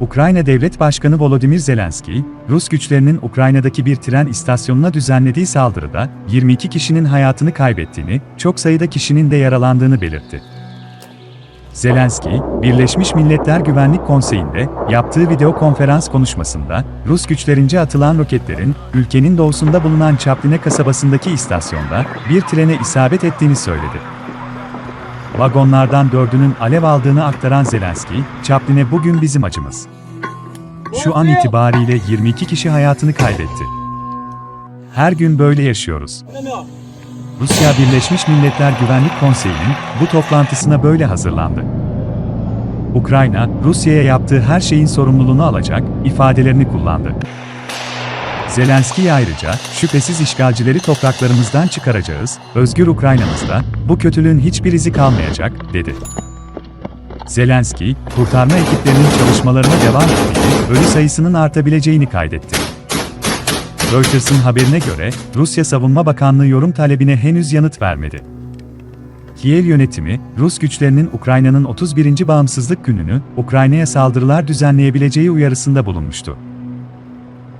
Ukrayna Devlet Başkanı Volodymyr Zelenski, Rus güçlerinin Ukrayna'daki bir tren istasyonuna düzenlediği saldırıda 22 kişinin hayatını kaybettiğini, çok sayıda kişinin de yaralandığını belirtti. Zelenski, Birleşmiş Milletler Güvenlik Konseyi'nde yaptığı video konferans konuşmasında, Rus güçlerince atılan roketlerin, ülkenin doğusunda bulunan Çapline kasabasındaki istasyonda bir trene isabet ettiğini söyledi. Vagonlardan dördünün alev aldığını aktaran Zelenski, Çapline bugün bizim acımız. Şu an itibariyle 22 kişi hayatını kaybetti. Her gün böyle yaşıyoruz. Rusya Birleşmiş Milletler Güvenlik Konseyi'nin bu toplantısına böyle hazırlandı. Ukrayna, Rusya'ya yaptığı her şeyin sorumluluğunu alacak ifadelerini kullandı. Zelenski ayrıca, şüphesiz işgalcileri topraklarımızdan çıkaracağız, özgür Ukrayna'mızda, bu kötülüğün hiçbir izi kalmayacak, dedi. Zelenski, kurtarma ekiplerinin çalışmalarına devam ettiğini, ölü sayısının artabileceğini kaydetti. Reuters'ın haberine göre, Rusya Savunma Bakanlığı yorum talebine henüz yanıt vermedi. Kiev yönetimi, Rus güçlerinin Ukrayna'nın 31. bağımsızlık gününü, Ukrayna'ya saldırılar düzenleyebileceği uyarısında bulunmuştu.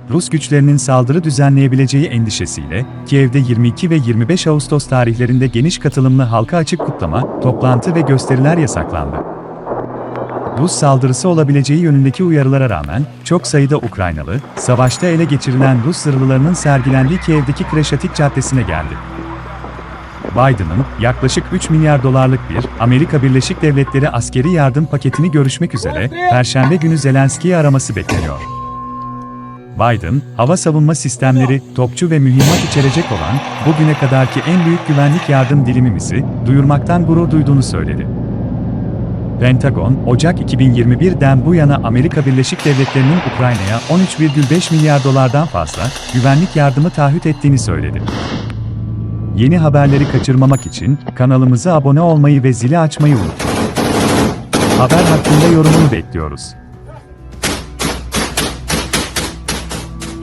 Rus güçlerinin saldırı düzenleyebileceği endişesiyle, Kiev'de 22 ve 25 Ağustos tarihlerinde geniş katılımlı halka açık kutlama, toplantı ve gösteriler yasaklandı. Rus saldırısı olabileceği yönündeki uyarılara rağmen, çok sayıda Ukraynalı, savaşta ele geçirilen Rus zırhlılarının sergilendiği Kiev'deki Kreşatik Caddesi'ne geldi. Biden'ın yaklaşık 3 milyar dolarlık bir Amerika Birleşik Devletleri askeri yardım paketini görüşmek üzere Perşembe günü Zelenski'yi araması bekleniyor. Biden, hava savunma sistemleri, topçu ve mühimmat içerecek olan, bugüne kadarki en büyük güvenlik yardım dilimimizi duyurmaktan gurur duyduğunu söyledi. Pentagon, Ocak 2021'den bu yana Amerika Birleşik Devletleri'nin Ukrayna'ya 13,5 milyar dolardan fazla güvenlik yardımı taahhüt ettiğini söyledi. Yeni haberleri kaçırmamak için kanalımıza abone olmayı ve zili açmayı unutmayın. Haber hakkında yorumunu bekliyoruz.